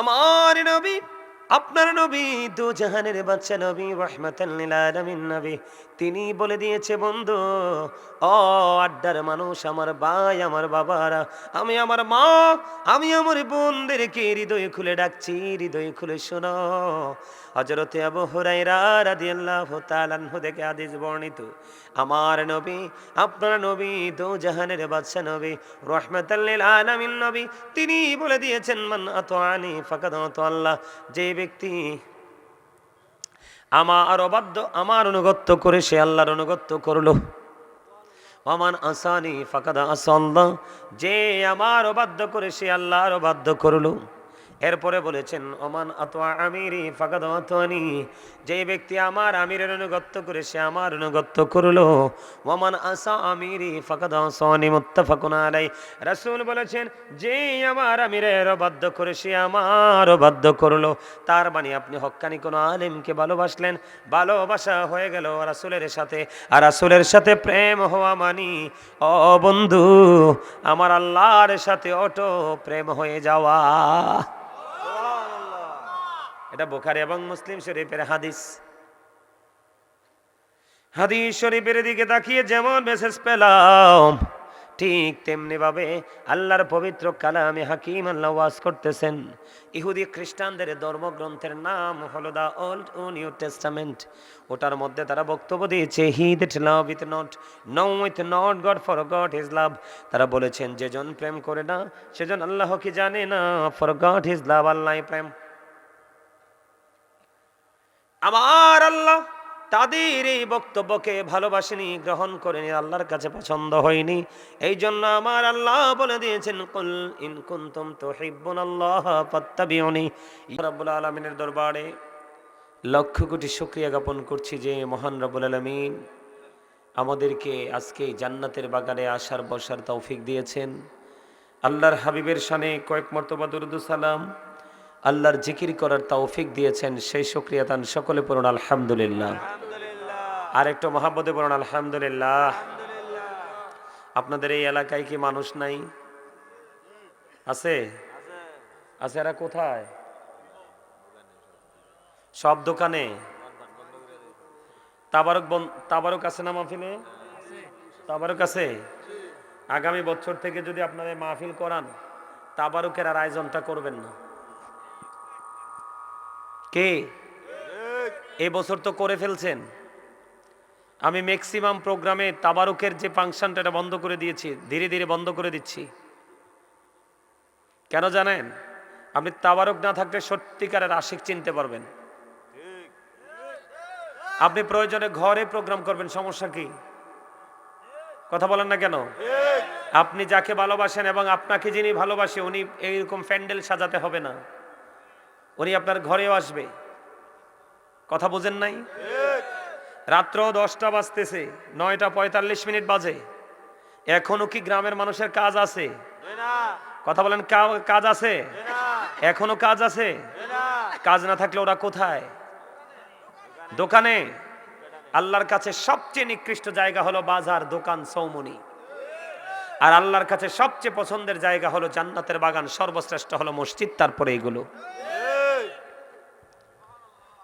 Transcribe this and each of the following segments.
আমার নবী, আপনার নবী, দু জাহানের বাচ্চা নবী, রহমাতাল লিল নবী। তিনি বলে দিয়েছে, বন্ধু, ও আড্ডার মানুষ, আমার ভাই, আমার বাবারা, আমি আমার মা, আমি আমার বোনদেরকে হৃদয় খুলে ডাকছি, হৃদয় খুলে শোনো। হজরতে আবু হুরাইরা রাদিয়াল্লাহু তাআলা থেকে হাদিস বর্ণিত, আমার নবী, আপনার নবী দো জাহানের বাদশা নবী, রহমাতাল লিল আলামিন নবী। তিনি বলে দিয়েছেন, মান আতাআনি ফাকাদ আল্লাহ। যে ব্যক্তি আমার অবাধ্য, আমার অনুগত্য করে সে আল্লাহর অনুগত্য করল। ওমান আসানি ফাকাদা আসাল্লাহ। যে আমার অবাধ্য করে সে আল্লাহর অবাধ্য করল। এরপরে বলেছেন, ওমান আতোয়া আমিরি আতোয়ানি যে ব্যক্তি আমার আমিরের অনুগত্য করে, সে আমার অনুগত্য করল। ওমান আসা আমিরি আসানি মুত্তাফাকুন আলাই। রাসূল বলেছেন যে আমার আমিরের অবাধ্য করে, সে আমার অবাধ্য করল। তার মানে আপনি হক্কানি কোনো আলেমকে ভালোবাসলেন, ভালোবাসা হয়ে গেল রাসূলের সাথে। আর রাসূলের সাথে প্রেম হওয়া মানি, ও বন্ধু, আমার আল্লাহর সাথে অটো প্রেম হয়ে যাওয়া। এটা বোখারি এবং মুসলিম শরীফের হাদিস। হাদিস শরীফের দিকে তাকিয়ে যেমন মেসেজ পেলাম ঠিক তেমনি ভাবে আল্লাহর পবিত্র কালামে হাকিম আল্লাহ ওয়াজ করতেছেন। ইহুদি খ্রিস্টানদের ধর্মগ্রন্থের নাম হলো দা ওল্ড ও নিউ টেস্টামেন্ট। ওটার মধ্যে তারা বক্তব্য দিয়েছে he that loveth not knoweth not God for God is love তারা বলেছেন, যেজন প্রেম করে না, সেজন আল্লাহ কি জানে না? ফর গড হিজ লাভ আল্লাহ প্রেম। আমার আল্লাহ তাদের এই বক্তব্যকে ভালোবাসেনি, গ্রহণ করেনি, আল্লাহর কাছে পছন্দ হয়নি। এই জন্য আমার আল্লাহ বলে দিয়েছেন, কুল ইন কুনতুম তুহিব্বুনাল্লাহ ফাত্তাবিউনি। রাব্বুল আলামিনের দরবারে লক্ষ কোটি শুকরিয়া জ্ঞাপন করছি যে মহান রাব্বুল আলামিন আমাদেরকে আজকে জান্নাতের বাগানে আসার, বসার তৌফিক দিয়েছেন। আল্লাহর হাবিবের শানে কয়েক মর্তবা দুরুদু সালাম। আল্লাহর জিকির করার তৌফিক দিয়েছেন সেই শুক্রিয়া তান সকলে পড়ুন আলহামদুলিল্লাহ। আর একটু মহাব্বতে পড়ুন আলহামদুলিল্লাহ। আপনাদের এই এলাকায় কি মানুষ নাই? আছে? আছে এরা কোথায়? সব দোকানে? তাবারক তাবারক আছে না মাহফিলে? তাবারক আছে? আগামী বছর থেকে যদি আপনারা মাহফিল করান তাবারকের আর আয়োজনটা করবেন না। কে? এই বছর তো করে ফেলছেন। আমি ম্যাক্সিমাম প্রোগ্রামে তাবারুকের যে ফাংশনটা এটা বন্ধ করে দিয়েছি, ধীরে ধীরে বন্ধ করে দিচ্ছি। কেন জানেন? আপনি তাবারুক না থাকলে সত্যিকারের আশিক চিনতে পারবেন। আপনি প্রয়োজনে ঘরে প্রোগ্রাম করবেন, সমস্যা কি? কথা বলেন না কেন? আপনি যাকে ভালোবাসেন এবং আপনাকে যিনি ভালোবাসে, উনি এইরকম প্যান্ডেল সাজাতে হবে না। উনি আপনার ঘরেও আসবে। কথা বোঝেন নাই? রাত্র দশটা বাজতেছে, নয়টা পঁয়তাল্লিশ মিনিট বাজে। এখনও কি গ্রামের মানুষের কাজ আছে? কথা বলেন কাজ আছে? এখনও কাজ আছে? কাজ না থাকলে ওরা কোথায়? দোকানে? আল্লাহর কাছে সবচেয়ে নিকৃষ্ট জায়গা হলো বাজার, দোকান, সৌমনি। আর আল্লাহর কাছে সবচেয়ে পছন্দের জায়গা হলো জান্নাতের বাগান, সর্বশ্রেষ্ঠ হলো মসজিদ, তারপরে এগুলো।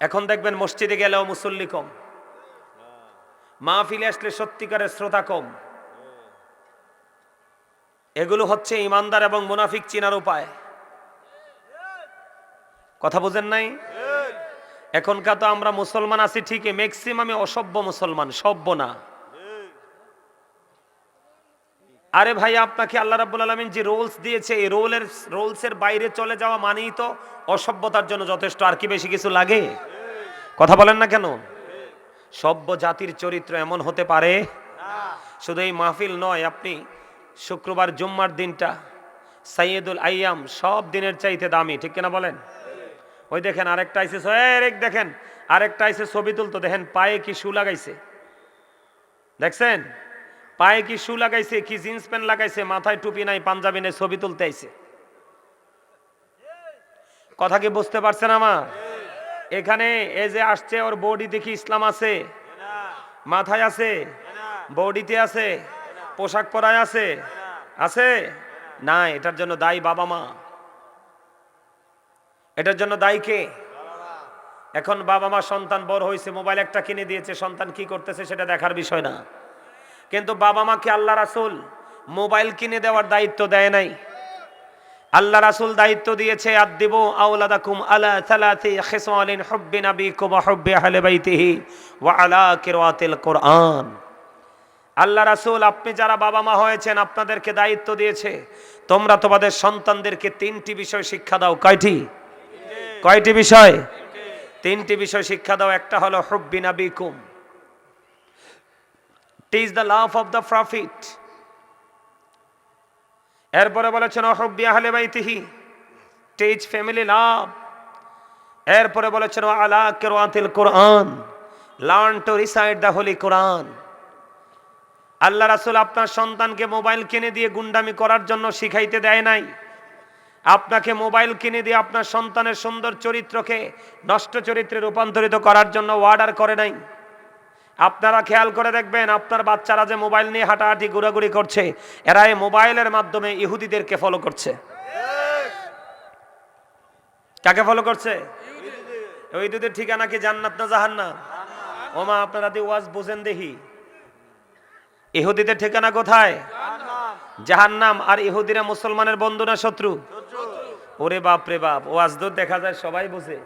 এখন দেখবেন মসজিদে গেলেও মুসল্লি কম। মাহফিলে আসলে সত্যিকারের শ্রোতা কম। এগুলো হচ্ছে ইমানদার এবং মুনাফিক চিনার উপায়। কথা বোঝেন নাই? এখনকার তো আমরা মুসলমান আছি ঠিকই ম্যাক্সিমামে অসভ্য মুসলমান, সভ্য না। আরে ভাই, আপনাকে আল্লাহ রাব্বুল আলামিন যে রোলস দিয়েছে, এই রোলের, রোলসের বাইরে চলে যাওয়া মানেই তো অসভ্যতার জন্য যথেষ্ট। আর কি বেশি কিছু লাগে? কথা বলেন না কেন? সভ্য জাতির চরিত্র এমন হতে পারে শুধু এই মাহফিল নয়, আপনি শুক্রবার, জুম্মার দিনটা, সাইয়েদুল আইয়াম সব দিনের চাইতে দামি, ঠিক কিনা বলেন? ওই দেখেন আরেকটা আইসে দেখেন, আরেকটা আইসে ছবি তুলতো, দেখেন পায়ে কি শু লাগাইছে। দেখছেন? পায়ে কি শু লাগাইছে, কি জিন্স প্যান্ট লাগাইছে, মাথায় টুপি নাই, পাঞ্জাবি নেই, ছবি তুলতে আইছে। কথা কি বুঝতে পারছেন আমার? এখানে এ যে আসছে, ওর বডি দেখি ইসলাম আছে। মাথায় আছে। বডিতে আছে। পোশাক পরায় আছে। আছে? না, এটার জন্য দায়ী বাবা মা। এটার জন্য দায়ী কে? এখন বাবা মা সন্তান বড় হয়েছে, মোবাইল একটা কিনে দিয়েছে, সন্তান কি করতেছে সেটা দেখার বিষয় না। কিন্তু বাবা মাকে আল্লাহ রাসুল মোবাইল কিনে দেওয়ার দায়িত্ব দেয় নাই। আল্লাহ রাসুল দায়িত্ব দিয়েছে আদিবু আওলাদাকুম আলা সালাতি খিসালিন হুব্বি নাবিকুম হুব্বি আহলি বাইতিহি ওয়া আলা কিরাতিল কোরআন। আল্লাহ রাসুল, আপনি যারা বাবা মা হয়েছেন, আপনাদেরকে দায়িত্ব দিয়েছে, তোমরা তোমাদের সন্তানদেরকে তিনটি বিষয় শিক্ষা দাও। কয়টি? কয়টি বিষয়? তিনটি বিষয় শিক্ষা দাও। একটা হলো হুব্বি নাবিকুম। Teach the love of the prophet এরপরে বলেছেন অহব্বি আহলে বাইতিহি। টিচ ফ্যামিলি লাভ এরপরে বলেছেন আলা কেরোয়াতিল কোরআন। Learn to recite the holy Quran আল্লাহ রাসুল আপনার সন্তানকে মোবাইল কিনে দিয়ে গুন্ডামি করার জন্য শিখাইতে দেয় নাই। আপনাকে মোবাইল কিনে দিয়ে আপনার সন্তানের সুন্দর চরিত্রকে নষ্ট চরিত্রে রূপান্তরিত করার জন্য অর্ডার করে নাই। আপনারা খেয়াল করে দেখবেন আপনার বাচ্চারা যে মোবাইল নিয়ে হাঁটাহাঁটি ঘোরাঘুরি করছে এরা এই মোবাইলের মাধ্যমে ইহুদিদেরকে ফলো করছে। কাকে ফলো করছে? ওই দুধের ঠিকানা কি জান্নাত না জাহান্নাম? ওমা আপনারা দি ওয়াজ বুঝেন দেখি। ইহুদিদের ঠিকানা কোথায়? জাহান্নাম। আর ইহুদিরা মুসলমানের বন্ধু না শত্রু? ওরে বাপ রে বাপ ওয়াজ দেখা যায় সবাই বুঝে।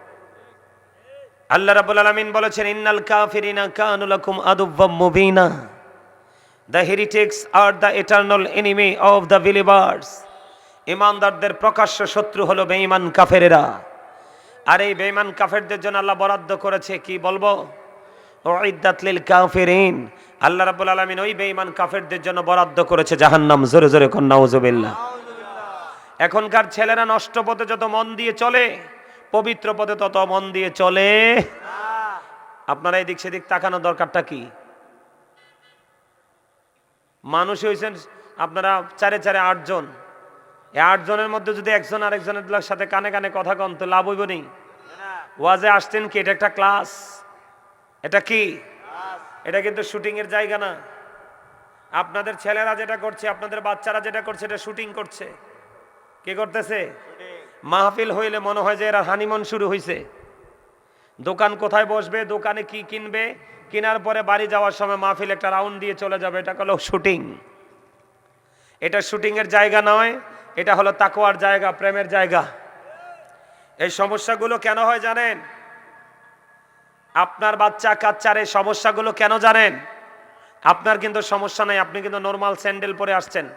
আল্লাহ রাব্বুল আলামিন বলেছেন ইন্নাল কাফিরিনা কানু লাকুম আদুব্বাম মুবিনা। The heretics are the eternal enemy of the believers ইমানদারদের প্রকাশ্য শত্রু হলো বেঈমান কাফেরেরা। আর এই বেঈমান কাফেরদের জন্য আল্লাহ বরাদ্দ করেছে কি বলব? উইদ্দাত লিল কাফিরিন। আল্লাহ রাব্বুল আলামিন ওই বেঈমান কাফেরদের জন্য বরাদ্দ করেছে জাহান্নাম। জোরে জোরে কোন নাউজুবিল্লাহ। এখনকার ছেলেরা নষ্ট পথে যত মন দিয়ে চলে পবিত্র পথে তত মন দিয়ে চলে। আপনারা এদিক সেদিক তাকানো দরকারটা কি? মানুষ হয়েছেন আপনারা চারে চারে আটজন। আটজনের মধ্যে যদি একজন আরেকজনের সাথে কানে কানে কথা কন, তো লাভ হইব নেই ওয়াজে আসতেন কি? এটা একটা ক্লাস। এটা কি? এটা কিন্তু শুটিং এর জায়গা না। আপনাদের ছেলেরা যেটা করছে, আপনাদের বাচ্চারা যেটা করছে, এটা শুটিং করছে। কে করতেছে? মাহফিল হইলে মনে হয় যে এরা হানিমন শুরু হয়েছে দোকান কোথায় বসবে, দোকানে কি কিনবে, কেনার পরে বাড়ি যাওয়ার সময় মাহফিল একটা রাউন্ড দিয়ে চলে যাবে, এটা হলো শুটিং। এটা শুটিং এর জায়গা নয়, এটা হলো তাকোয়ার জায়গা, প্রেমের জায়গা। এই সমস্যাগুলো কেন হয় জানেন? আপনার বাচ্চা কাচ্চার এই সমস্যাগুলো কেন জানেন? আপনার কিন্তু সমস্যা নাই, আপনি কিন্তু নর্মাল স্যান্ডেল পরে আসছেন।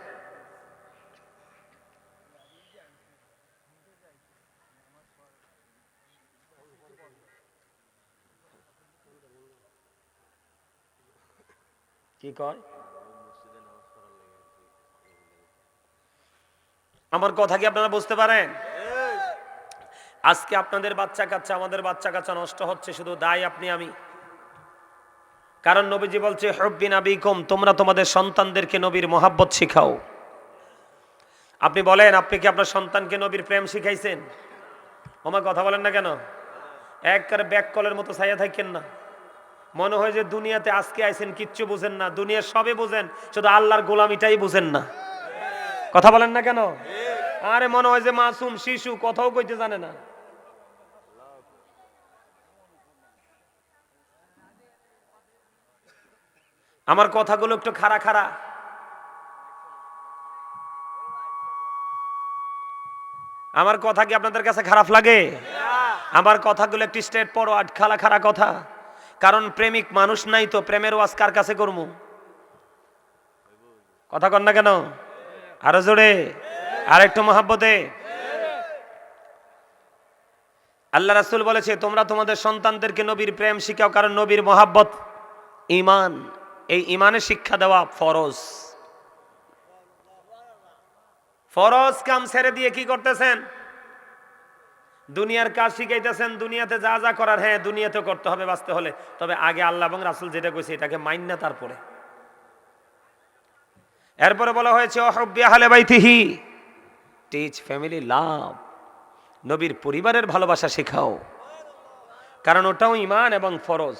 কি কয়? আমার কথা কি আপনারা বুঝতে পারেন? আজকে আপনাদের বাচ্চা কাচ্চা, আমাদের বাচ্চা কাচ্চা নষ্ট হচ্ছে, শুধু দায় আপনি, আমি। কারণ নবীজি বলছে হব্বিন আবিকম তোমরা তোমাদের সন্তানদেরকে নবীর মোহাব্বত শিখাও। আপনি বলেন, আপনি কি আপনার সন্তানকে নবীর প্রেম শিখাইছেন? আমার কথা বলেন না কেন? একবারে ব্যাক কলের মতো ছাইয়া থাকেন না। মনে হয় যে দুনিয়াতে আজকে আইছেন, কিচ্ছু বুঝেন না। দুনিয়ার সবে বুঝেন, শুধু আল্লাহর গোলামিটাই বুঝেন না। কথা বলেন না কেন? আরে মনে হয় যে মাসুম শিশু, কথাও কইতে জানে না। আমার কথাগুলো একটু খাড়া খাড়া। আমার কথা কি আপনাদের কাছে খারাপ লাগে? আমার কথাগুলো একটি স্টেট পড়ো খালা, খাড়া কথা। কারণ প্রেমিক মানুষ নাই তো প্রেমের ওয়াজ কার কাছে করব কথা কন না কেন? আরও জোরে। আর একটু মহাব্বতে। আল্লাহ রাসুল বলেছে, তোমরা তোমাদের সন্তানদেরকে নবীর প্রেম শিখাও, কারণ নবীর মহাব্বত ইমান এই ইমানের শিক্ষা দেওয়া ফরজ। ফরজ কাম ছেড়ে দিয়ে কি করতেছেন? দুনিয়ার কাজ শিখাইতেছেন, দুনিয়াতে যা যা করার হ্যাঁ দুনিয়াতে করতে হবে, বাঁচতে হলে। তবে আগে আল্লাহ এবং রাসুল যেটা কইছে, এটাকে মাইন না তারপরে। এরপরে বলা হয়েছে অহব্বি বাইতিহি। টিচ ফ্যামিলি লাভ নবীর পরিবারের ভালোবাসা শেখাও। কারণ ওটাও ইমান এবং ফরজ।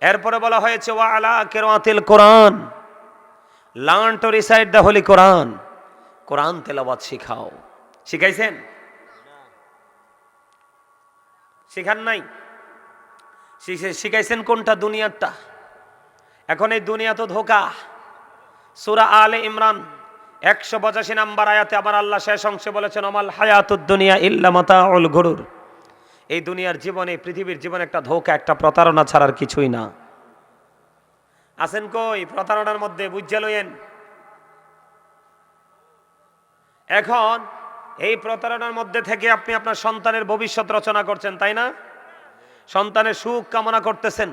এরপরে বলা হয়েছে, ওয়া আলা কেরাতিল কোরআন। Learn to recite the holy Quran কোরআন তেলাওয়াত শিখাও। শিখাইছেন? শিখান নাই? শিখে- শিখাইছেন কোনটা দুনিয়ারটা? এখন এই দুনিয়া তো ধোকা। সুরা আলে ইমরান, একশো পঁচাশি নাম্বার আয়াতে আমার আল্লাহ শেষ অংশে বলেছেন অমাল হায়াতুদ দুনিয়া ইল্লা মাতা উল গরুর। এই দুনিয়ার জীবনে, পৃথিবীর জীবনে একটা ধোকা, একটা প্রতারণা ছাড়ার কিছুই না। আছেন কই? প্রতারণার মধ্যে, বুঝে লইয়েন। এখন এই প্রতারণার মধ্যে থেকে আপনি আপনার সন্তানের ভবিষ্যৎ রচনা করছেন, তাই না? সন্তানের সুখ কামনা করতেছেন।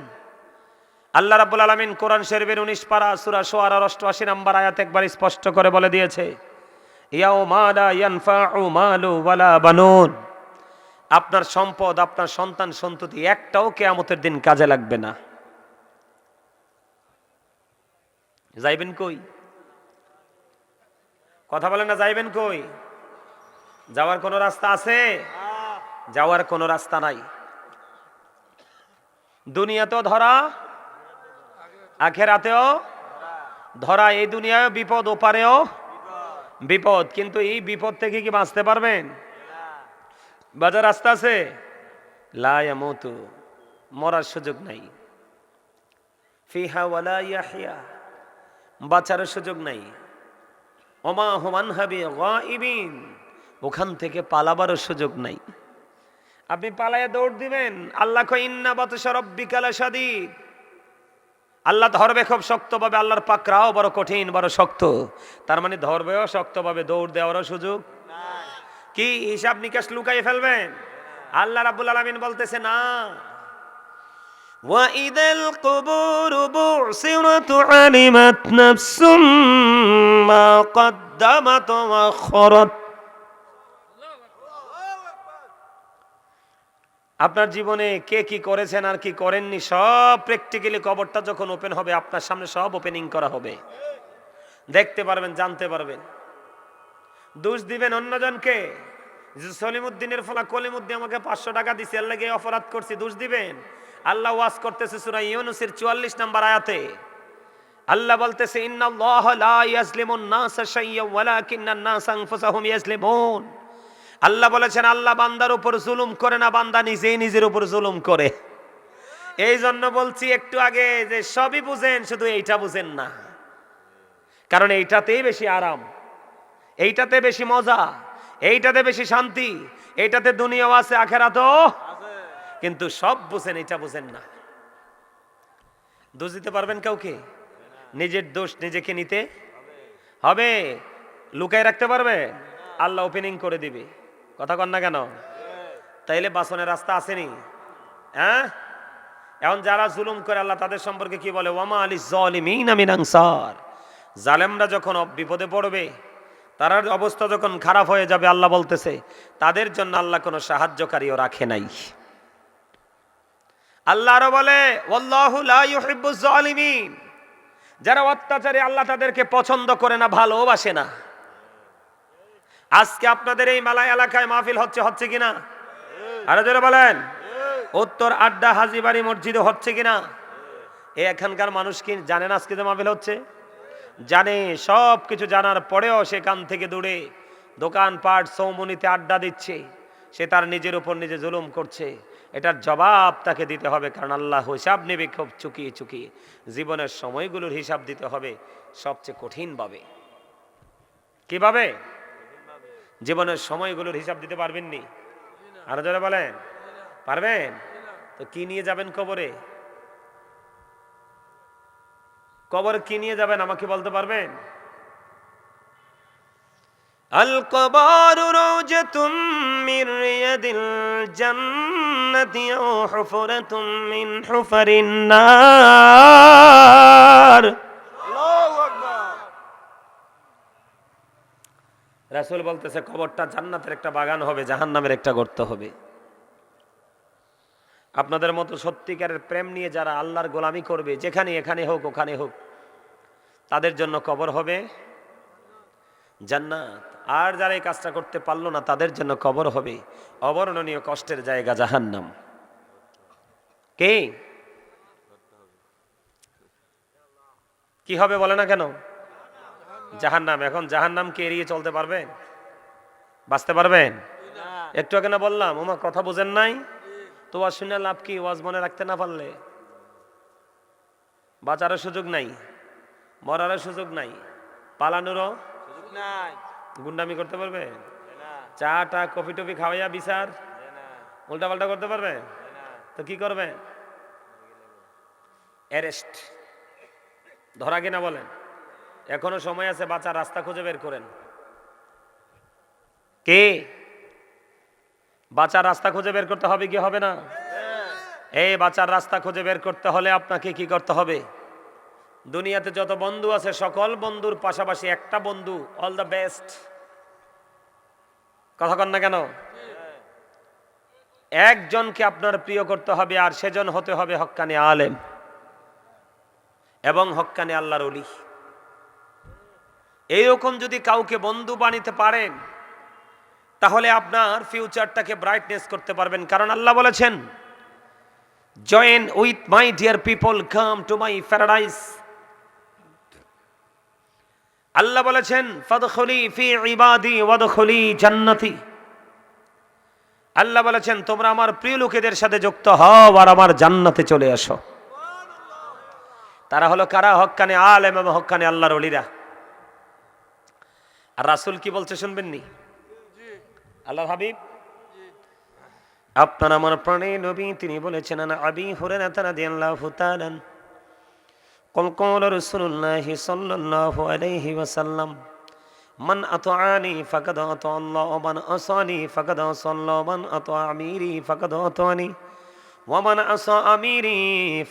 আল্লাহ রাব্বুল আলামিন কোরআন শরীফের উনিশ পারা সূরা শুআরার অষ্টআশি নাম্বার আয়াত একবার স্পষ্ট করে বলে দিয়েছে আপনার সম্পদ, আপনার সন্তান সন্ততি একটাও কেয়ামতের দিন কাজে লাগবে না। যাইবেন কই? কথা বলেন না, যাইবেন কই? যাওয়ার কোনো রাস্তা আছে? যাওয়ার কোনো রাস্তা নাই। দুনিয়াতেও ধরা আখেরাতেও ধরা। এই দুনিয়ায় বিপদ ওপারেও বিপদ। কিন্তু এই বিপদ থেকে কি বাঁচতে পারবেন? বাজার রাস্তা আছে? লায়ামতু মরার সুযোগ নাই। ফিহা ওয়ালা ইয়াহিয়া বাঁচার সুযোগ নাই। ওমা হুমান হাবি গাইবিন। ওখান থেকে পালাবারও সুযোগ নাই আপনি পালাইয়া দৌড় দিবেন আল্লাহ কয় ইন্না বাতশা রব্বিকালা শাদীদ আল্লাহ ধরবে খুব শক্তভাবে আল্লাহর পাকরাও বড় কঠিন বড় শক্ত তার মানে ধরবেও শক্তভাবে দৌড় দেওয়ারও সুযোগ কি হিসাব নিকাশ লুকাই ফেলবেন আল্লাহ রাব্বুল আলামিন বলতেছে না وإذا القبور بعثرت علمت نفس ما قدمت وأخرت আপনার জীবনে কে কি করেছেন আর কি করেননি, সব প্র্যাকটিক্যালি কবরটা যখন ওপেন হবে, আপনার সামনে সব ওপেনিং করা হবে। দেখতে পারবেন, জানতে পারবেন। দোষ দিবেন অন্যজনকে। সলিমুদ্দিনের ফলা কলিমুদ্দিন আমাকে পাঁচশো টাকা দিছে এর লাগে অপরাধ করছি, দোষ দিবেন। আল্লাহ ওয়াজ করতেছে সুরা ইউনুসের চুয়াল্লিশ নাম্বার আয়াতে। আল্লাহ বলতেছে, ইন্নাল্লাহ লা ইয়াজলিমুন নাসা শাইয়্যা ওয়ালাকিন্নান নাসা আনফুসাহুম ইয়াজলিমুন। আল্লাহ বলেছেন, আল্লাহ বান্দার উপর জুলুম করে না, বান্দা নিজেই নিজের উপর জুলুম করে। এই জন্য বলছি একটু আগে যে সবই বুঝেন, শুধু এইটা বুঝেন না। কারণ এইটাতেই বেশি আরাম, এইটাতে বেশি মজা, এইটাতে বেশি শান্তি, এইটাতে দুনিয়াও আছে আখেরা তো কিন্তু সব বুঝেন এটা বুঝেন না। দোষ দিতে পারবেন কাউকে? নিজের দোষ নিজেকে নিতে হবে। লুকায় রাখতে পারবে? আল্লাহ ওপেনিং করে দিবে। কথা কন না কেন? তাইলে বাসনের রাস্তা আসেনি। হ্যাঁ? এখন যারা জুলুম করে, আল্লাহ তাদের সম্পর্কে কি বলে? ওয়ামা আলী জলিমিন আমিন জালেমরা যখন বিপদে পড়বে, তার অবস্থা যখন খারাপ হয়ে যাবে, আল্লাহ বলতেছে, তাদের জন্য আল্লাহ কোনো সাহায্যকারীও রাখে নাই। আল্লাহ আরও বলে যারা অত্যাচারী, আল্লাহ তাদেরকে পছন্দ করে না, ভালোবাসে না। আজকে আপনাদের এই মালাই এলাকায় মাহফিল হচ্ছে হচ্ছে কিনা? আরও জোরে বলেন। উত্তর আড্ডা হাজিবাড়ি মসজিদে হচ্ছে কিনা? এ এখানকার মানুষ কি জানেন আজকে যে মাহফিল হচ্ছে? জানে সব কিছু জানার পরেও সে কান থেকে দূরে দোকানপাট সৌমনিতে আড্ডা দিচ্ছে। সে তার নিজের উপর নিজে জুলুম করছে। এটার জবাব তাকে দিতে হবে, কারণ আল্লাহ হিসাব নেবে খুব চুকিয়ে চুকিয়ে। জীবনের সময়গুলোর হিসাব দিতে হবে সবচেয়ে কঠিনভাবে কীভাবে? জীবনের সময়গুলোর হিসাব দিতে পারবেননি আরো যারা বলেন পারবেন তো কি নিয়ে যাবেন কবরে কবরে কি নিয়ে যাবেন আমাকে বলতে পারবেন القبار روجة من رياض الجنة أو حفرة من حفر النار রাসূল বলতেছে, কবরটা জান্নাতের একটা বাগান হবে, জাহান্নামের একটা গর্ত হবে। আপনাদের মতো সত্যিকারের প্রেম নিয়ে যারা আল্লাহর গোলামি করবে, যেখানে এখানে হোক, ওখানে হোক, তাদের জন্য কবর হবে জান্নাত। আর যারা এই কাজটা করতে পারল না, তাদের জন্য কবর হবে অবর্ণনীয় কষ্টের জায়গা, জাহান্নাম। কে? কি হবে বলে না কেন? জাহান্নাম। এখন জাহান্নামকে এড়িয়ে চলতে পারবেন বাঁচতে পারবেন একটু আগে না বললাম ওমা কথা বোঝেন নাই? তো ওয়াজ শুনে লাভ কি? ওয়াজ মনে রাখতে না পারলে? বাঁচারও সুযোগ নাই মরারও সুযোগ নাই পালানোরও গুন্ডামি করতে পারবে? চা টা কফি টফি খাওয়াইয়া বিচার? উল্টা পাল্টা করতে পারবে? তো কি করবে? অ্যারেস্ট। ধরা কিনা বলেন। এখনও সময় আছে বাঁচার রাস্তা খুঁজে বের করেন। কে? বাঁচার রাস্তা খুঁজে বের করতে হবে কি হবে না? এই বাঁচার রাস্তা খুঁজে বের করতে হলে আপনাকে কি করতে হবে? দুনিয়াতে যত বন্ধু আছে, সকল বন্ধুর পাশাপাশি একটা বন্ধু অল দ্য বেস্ট কথা কন না কেন? একজনকে আপনার প্রিয় করতে হবে আর সেজন হতে হবে হক্কানি আলেম। এবং হক্কানি আল্লাহর অলি এইরকম যদি কাউকে বন্ধু বানিতে পারেন, তাহলে আপনার ফিউচারটাকে ব্রাইটনেস করতে পারবেন। কারণ আল্লাহ বলেছেন join with my dear people come to my paradise আল্লাহ বলেছেন, ফাদখুলি ফি ইবাদি ওয়াদখুলি জান্নাতি। আল্লাহ বলেছেন, তোমরা আমার প্রিয় লোকেদের সাথে যুক্ত হও আর আমার জান্নাতে চলে আসো। তারা হলো কারা? হক্কানে আলেম এবং হক্কানে আল্লাহর অলিরা আর রাসুল কি বলছে শুনবেননি? আল্লাহ হাবিব? আপনার আমার প্রাণে নবী তিনি বলেছেন আবি হরেন তারা দিয়ে আল্লাহ ফুতারান কলকল রসুল্লাহি সাল্লাল্লাহু আলাইহি ওয়াসাল্লাম মান আতআনি ফাকাদ আতআল্লাহ ওয়া মান আসানি ফাকাদ আসাল্লাহ মান আতআ আমিরি ফাকাদ আতআনি ওয়া মান আসা আমিরি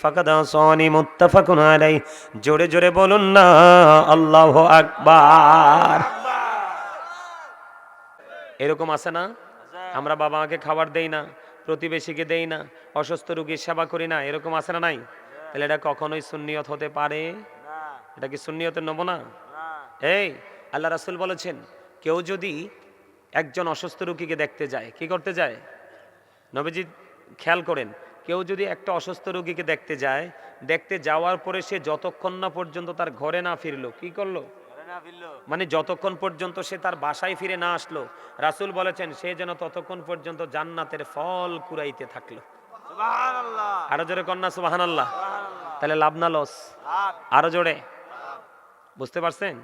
ফাকাদ আসানি মুত্তাফাকুন আলাইহি। জোরে জোরে বলুন না আল্লাহু আকবার। এরকম আছে না? আমরা বাবা মাকে খাবার দেই না, প্রতিবেশীকে দেই না, অসুস্থ রুগীর সেবা করি না, এরকম আছে না নাই? তাহলে এটা কখনোই সুন্নিয়ত হতে পারে? এটা কি সুন্নিয়তের নব না এই, আল্লাহ রাসুল বলেছেন, কেউ যদি একজন অসুস্থ রুগীকে দেখতে যায়, কি করতে যায়? নবীজি খেয়াল করেন, কেউ যদি একটা অসুস্থ রোগীকে দেখতে যায়, দেখতে যাওয়ার পরে সে যতক্ষণ না পর্যন্ত তার ঘরে না ফিরলো, কি করল? মানে যতক্ষণ পর্যন্ত সে তার বাসায় ফিরে না আসলো রাসুল বলেছেন সে যেন ততক্ষণ পর্যন্ত জান্নাতের ফল কুড়াইতে থাকল। আরও জোরে কন্যা সুবাহান আল্লাহ তাহলে লাভ না লস? আরও জোরে। বুঝতে পারছেন?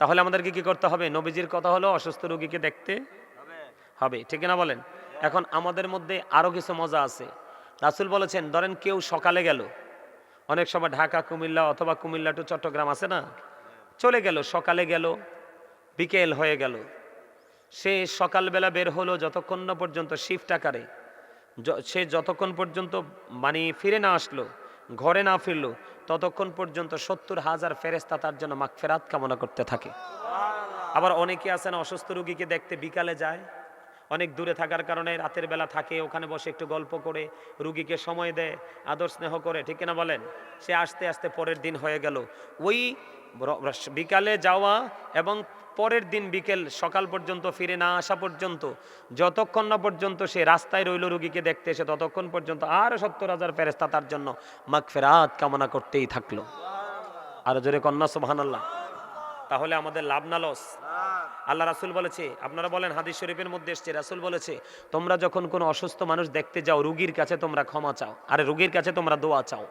তাহলে আমাদেরকে কি করতে হবে? নবীজির কথা হলো অসুস্থ রোগীকে দেখতে হবে। হবে। ঠিক না বলেন? এখন আমাদের মধ্যে আরও কিছু মজা আছে। রাসুল বলেছেন ধরেন কেউ সকালে গেল অনেক সময় ঢাকা, কুমিল্লা অথবা কুমিল্লা টু চট্টগ্রাম আছে না? চলে গেল, সকালে গেল, বিকেল হয়ে গেল। সে সকালবেলা বের হলো যতক্ষণ না পর্যন্ত শিফট আকারে। সে যতক্ষণ পর্যন্ত মানে ফিরে না আসলো, ঘরে না ফিরলো, ততক্ষণ পর্যন্ত সত্তর হাজার ফেরেস্তা তার জন্য মাগফেরাত কামনা করতে থাকে। আবার অনেকে আছেন অসুস্থ রুগীকে দেখতে বিকালে যায় অনেক দূরে থাকার কারণে রাতের বেলা থাকে, ওখানে বসে একটু গল্প করে, রুগীকে সময় দেয়, আদর স্নেহ করে, ঠিক না বলেন? সে আস্তে আস্তে পরের দিন হয়ে গেল। ওই বিকালে যাওয়া এবং পরের দিন বিকেল, সকাল পর্যন্ত ফিরে না আসা পর্যন্ত, যতক্ষণ না পর্যন্ত সে রাস্তায় রইল রুগীকে দেখতে এসে ততক্ষণ পর্যন্ত আর সত্তর হাজার ফেরেস্তা তার জন্য মাগফেরাত কামনা করতেই থাকল। আর জোরে কন্যা সুবহান আল্লাহ তাহলে আমাদের লাভ না লস? আল্লাহ রাসুল বলেছে আপনারা বলেন হাদিস শরীফের মধ্যে এসছে রাসুল বলেছে তোমরা যখন কোনো অসুস্থ মানুষ দেখতে যাও রুগীর কাছে তোমরা ক্ষমা চাও আরে রুগীর কাছে তোমরা দোয়া চাও।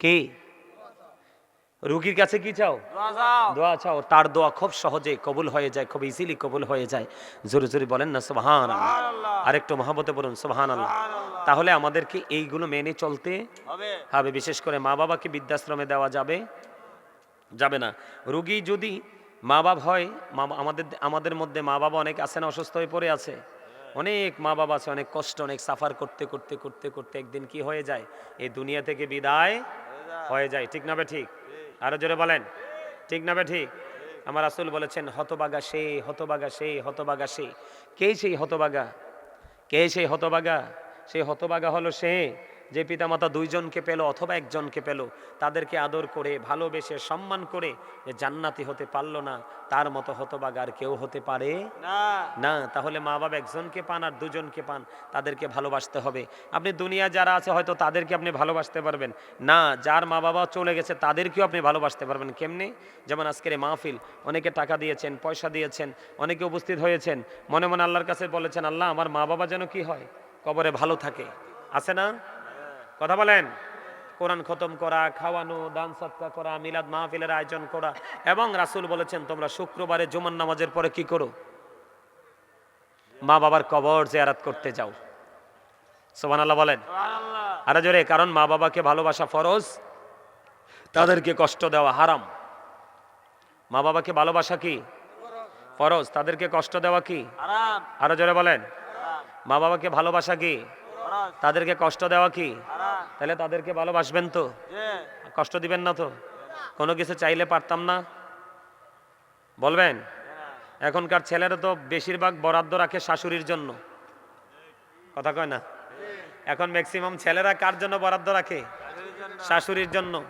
কি? রুগীর কাছে কি চাও? দোয়া চাও। তার দোয়া খুব সহজে কবুল হয়ে যায় খুব ইজিলি কবুল হয়ে যায়। জোরে জোরে বলেন না সুবহান সুবহানাল্লাহ। আরেকটু মহাবতে বলুন সোহান আল্লাহ তাহলে আমাদেরকে এইগুলো মেনে চলতে হবে। হবে বিশেষ করে মা বাবাকে বৃদ্ধাশ্রমে দেওয়া যাবে যাবে না। রুগী যদি মা বাপ হয় মা আমাদের আমাদের মধ্যে মা বাবা অনেক আছেন অসুস্থ হয়ে পড়ে আছে? অনেক মা বাবা আছে, অনেক কষ্ট, অনেক সাফার করতে করতে করতে করতে একদিন কি হয়ে যায়? এই দুনিয়া থেকে বিদায় হয়ে যায়। ঠিক না ঠিক? আরও জোরে বলেন। ঠিক না ঠিক? আমার আসল বলেছেন, হতবাগা সে হতবাগা সে হতবাগা সে। কে সেই হতবাগা? কে সেই হতবাগা? সেই হতবাগা হলো সে। যে পিতামাতা দুইজনকে পেল অথবা একজনকে পেল তাদেরকে আদর করে ভালোবেসে সম্মান করে যে জান্নাতি হতে পারল না তার মতো হতবাগ আর কেউ হতে পারে না। না। তাহলে মা বাবা একজনকে পান আর দুজনকে পান তাদেরকে ভালোবাসতে হবে। আপনি দুনিয়া যারা আছে হয়তো তাদেরকে আপনি ভালোবাসতে পারবেন। না যার মা বাবা চলে গেছে তাদেরকেও আপনি ভালোবাসতে পারবেন। কেমনি? যেমন আজকের এই মাহফিল অনেকে টাকা দিয়েছেন পয়সা দিয়েছেন অনেকে উপস্থিত হয়েছেন। মনে মনে আল্লাহর কাছে বলেছেন আল্লাহ আমার মা বাবা যেন কি হয়? কবরে ভালো থাকে। আছে না? কথা বলেন। কোরআন খতম করা খাওয়ানো দান সৎকা করা মিলাদ মাহফিলের আয়োজন করা এবং রাসূল বলেছেন তোমরা শুক্রবারে জুমার নামাজের পরে কি করো? মা বাবার কবর জিয়ারাত করতে যাও। সোমান বলেন। সুবহানাল্লাহ। আরও জোরে কারণ মা বাবাকে ভালোবাসা ফরজ তাদেরকে কষ্ট দেওয়া হারাম। মা বাবাকে ভালোবাসা কি? ফরজ। তাদেরকে কষ্ট দেওয়া কি? আরও জোরে বলেন। মা বাবাকে ভালোবাসা কি? তাদেরকে কষ্ট দেওয়া কি? তাহলে তাদেরকে ভালোবাসবেন তো? কষ্ট দিবেন না তো? কোনো কিছু চাইলে পারতাম না? বলবেন? এখনকার ছেলেরা তো বেশিরভাগ বরাদ্দ রাখে শাশুড়ির জন্য। কথা কয় না? এখন ম্যাক্সিমাম ছেলেরা কার জন্য বরাদ্দ রাখে? শাশুড়ির জন্য।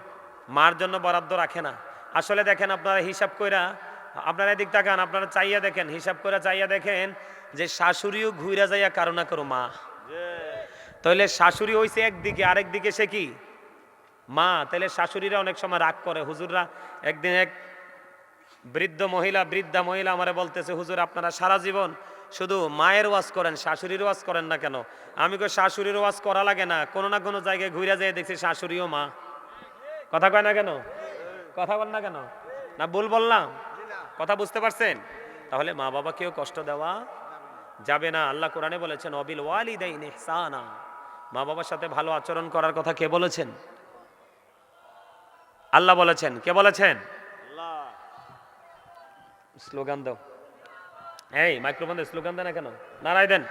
মার জন্য বরাদ্দ রাখে না। আসলে দেখেন আপনারা হিসাব কইরা আপনারা এদিক তাকান আপনারা চাইয়া দেখেন হিসাব করে চাইয়া দেখেন যে শাশুড়িও ঘুরে যাইয়া কারও না করো মা। তাহলে শাশুড়ি হইছে একদিকে আরেক দিকে সে কি? মা, তাহলে শাশুড়িরা অনেক সময় রাগ করে। হুজুররা একদিন এক বৃদ্ধ মহিলা, বৃদ্ধা মহিলা আমারে বলতেছে, হুজুর, আপনারা সারা জীবন শুধু মায়ের ওয়াজ করেন, শাশুড়ির ওয়াজ করেন না কেন? আমি কই শাশুড়ির ওয়াজ করা লাগে না? কোনো না কোনো জায়গায় ঘুরে যেয়ে দেখছি শাশুড়িও মা। কথা কয় না কেন? কথা বল না কেন? না, ভুল বললাম? কথা বুঝতে পারছেন? তাহলে মা বাবাকেও কষ্ট দেওয়া যাবে না। আল্লাহ কোরআনে বলেছেন, অবিল ওয়ালিদাইন ইহসানা। মা বাবার সাথে ভালো আচরণ করার কথা কে বলেছেন? আল্লাহ বলেছেন। কে বলেছেন? আল্লাহ। স্লোগান দাও। এই মাইক্রোফোন স্লোগান দেন না কেন? নারায় দেন।